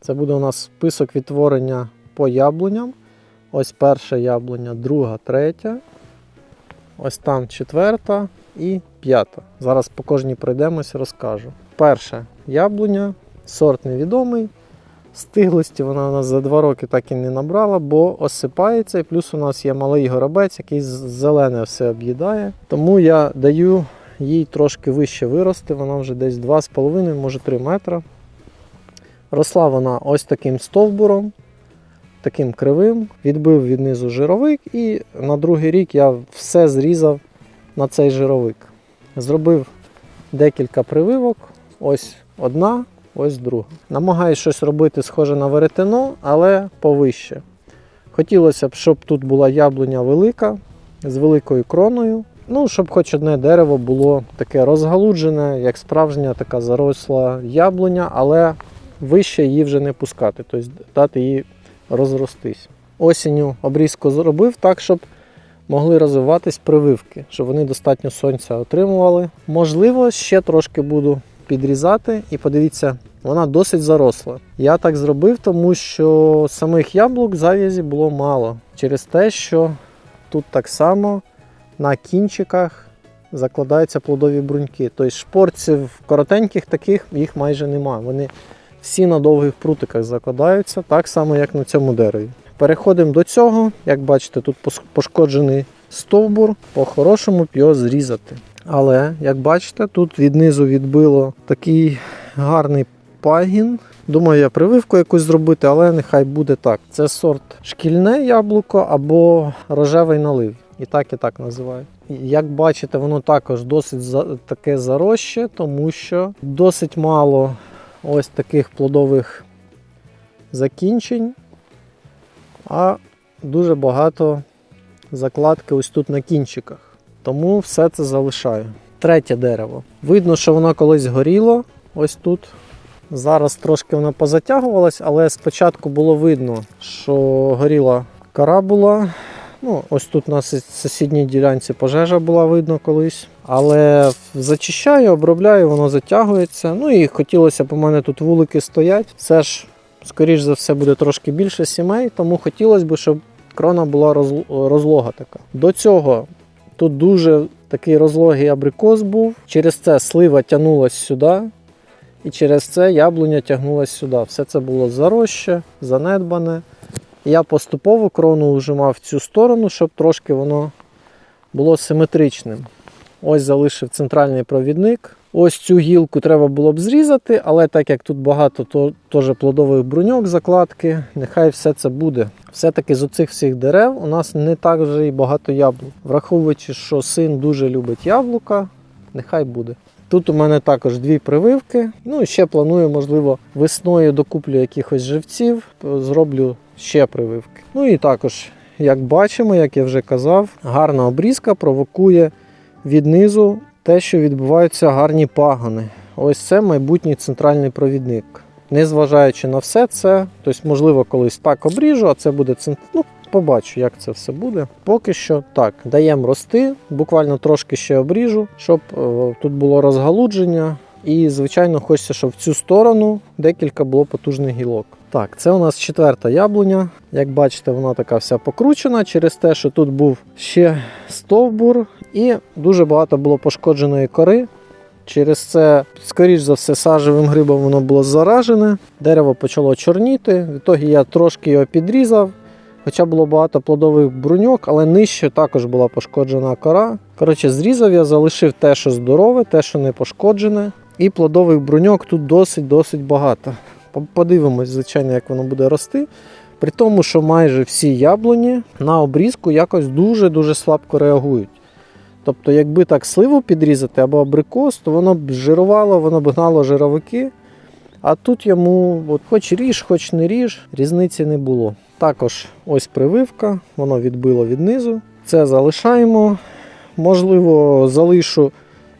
Це буде у нас список відтворення по яблуням. Ось перша яблуня, друга, третя. Ось там четверта і п'ята. Зараз по кожній пройдемось, розкажу. Перша яблуня, сорт невідомий. Стиглості вона у нас за два роки так і не набрала, бо осипається. І плюс у нас є малий горобець, який зелене все об'їдає. Тому я даю їй трошки вище вирости. Вона вже десь 2,5, може 3 метра. Росла вона ось таким стовбуром, таким кривим. Відбив віднизу жировик, і на другий рік я все зрізав на цей жировик. Зробив декілька прививок. Ось одна, ось друга. Намагаюсь щось робити схоже на веретено, але повище. Хотілося б, щоб тут була яблуня велика, з великою кроною. Ну, щоб хоч одне дерево було таке розгалуджене, як справжня така заросла яблуня, але вище її вже не пускати, тобто дати їй розростись. Осінню обрізку зробив так, щоб могли розвиватись прививки, щоб вони достатньо сонця отримували. Можливо, ще трошки буду підрізати, і подивіться, вона досить заросла. Я так зробив, тому що самих яблук в зав'язі було мало. Через те, що тут так само на кінчиках закладаються плодові бруньки. Тобто шпорців коротеньких таких їх майже немає. Вони всі на довгих прутиках закладаються, так само, як на цьому дереві. Переходимо до цього. Як бачите, тут пошкоджений стовбур, по-хорошому його зрізати. Але, як бачите, тут віднизу відбило такий гарний пагін. Думаю, я прививку якусь зробити, але нехай буде так. Це сорт шкільне яблуко або рожевий налив. І так, і так називають. Як бачите, воно також досить таке зароще, тому що досить мало ось таких плодових закінчень, а дуже багато закладки ось тут на кінчиках. Тому все це залишаю. Третє дерево. Видно, що воно колись горіло ось тут. Зараз трошки воно позатягувалось, але спочатку було видно, що горіла кора була. Ну, ось тут на сус- сусідній ділянці пожежа була видно колись. Але зачищаю, обробляю, воно затягується. Ну і хотілося б у мене тут вулики стоять. Все ж, скоріш за все, буде трошки більше сімей, тому хотілося б, щоб крона була розлога така. До цього тут дуже такий розлогий абрикос був. Через це слива тягнулась сюди. І через це яблуня тягнулася сюди. Все це було зароще, занедбане. Я поступово крону вжимав в цю сторону, щоб трошки воно було симетричним. Ось залишив центральний провідник. Ось цю гілку треба було б зрізати, але так як тут багато то, теж плодових бруньок, закладки, нехай все це буде. Все-таки з оцих всіх дерев у нас не так вже і багато яблук. Враховуючи, що син дуже любить яблука, нехай буде. Тут у мене також дві прививки. Ну і ще планую, можливо, весною докуплю якихось живців, зроблю ще прививки. Ну і також, як бачимо, як я вже казав, гарна обрізка провокує віднизу те, що відбуваються гарні пагони. Ось це майбутній центральний провідник. Незважаючи на все це, тобто, можливо, колись так обріжу, а це буде ну, побачу, як це все буде. Поки що так, даємо рости, буквально трошки ще обріжу, щоб е, тут було розгалудження. І, звичайно, хочеться, щоб в цю сторону декілька було потужних гілок. Так, це у нас четверта яблуня. Як бачите, вона така вся покручена через те, що тут був ще стовбур, і дуже багато було пошкодженої кори. Через це, скоріш за все, сажевим грибом воно було заражене. Дерево почало чорніти. Відтоді я трошки його підрізав. Хоча було багато плодових бруньок, але нижче також була пошкоджена кора. Коротше, зрізав я, залишив те, що здорове, те, що не пошкоджене. І плодових бруньок тут досить-досить багато. Подивимось, звичайно, як воно буде рости. При тому, що майже всі яблуні на обрізку якось дуже-дуже слабко реагують. Тобто, якби так сливу підрізати або абрикос, то воно б жирувало, воно б гнало жировики. А тут йому, от, хоч ріж, хоч не ріж, різниці не було. Також ось прививка, воно відбило віднизу. Це залишаємо. Можливо, залишу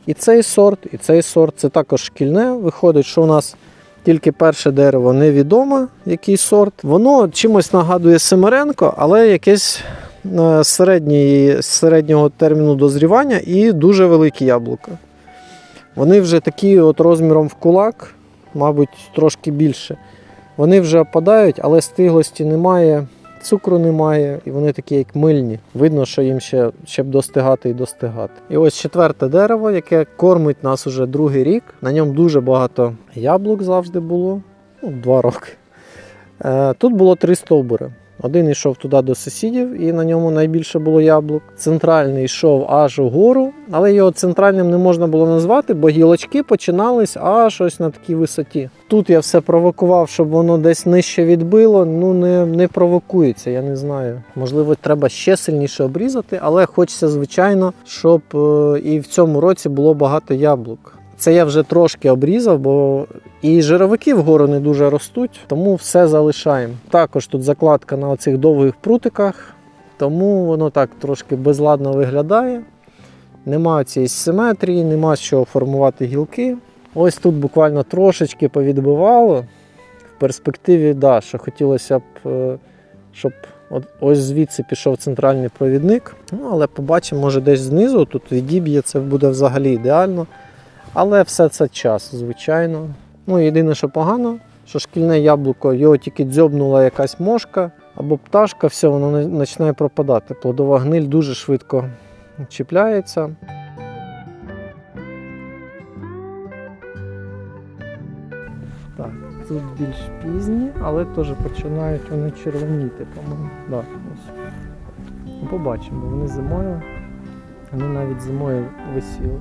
і цей сорт, і цей сорт. Це також шкільне. Виходить, що у нас тільки перше дерево невідомо, який сорт. Воно чимось нагадує Семеренко, але якесь е, середній, середнього терміну дозрівання і дуже великі яблука. Вони вже такі от розміром в кулак, мабуть, трошки більше. Вони вже опадають, але стиглості немає, цукру немає, і вони такі як мильні. Видно, що їм ще, ще б достигати і достигати. І ось четверте дерево, яке кормить нас уже другий рік. На ньому дуже багато яблук завжди було. Ну, два роки. Е, Тут було три стовбури. Один йшов туди до сусідів, і на ньому найбільше було яблук. Центральний йшов аж угору, але його центральним не можна було назвати, бо гілочки починались аж ось на такій висоті. Тут я все провокував, щоб воно десь нижче відбило. Ну не, не провокується, я не знаю. Можливо, треба ще сильніше обрізати, але хочеться, звичайно, щоб е, і в цьому році було багато яблук. Це я вже трошки обрізав, бо і жировики вгору не дуже ростуть, тому все залишаємо. Також тут закладка на оцих довгих прутиках, тому воно так трошки безладно виглядає. Нема цієї симетрії, нема з чого формувати гілки. Ось тут буквально трошечки повідбивало. В перспективі, да, що хотілося б, е, щоб от ось звідси пішов центральний провідник. Ну, але побачимо, може десь знизу тут відіб'є, це буде взагалі ідеально. Але все це час, звичайно. Ну, єдине, що погано, що шкільне яблуко, його тільки дзьобнула якась мошка або пташка, все, воно починає пропадати. Плодова гниль дуже швидко чіпляється. Так, тут більш пізні, але теж починають вони червоніти, по-моєму. Да. Ну, Побачимо, вони зимою. Вони навіть зимою висіли.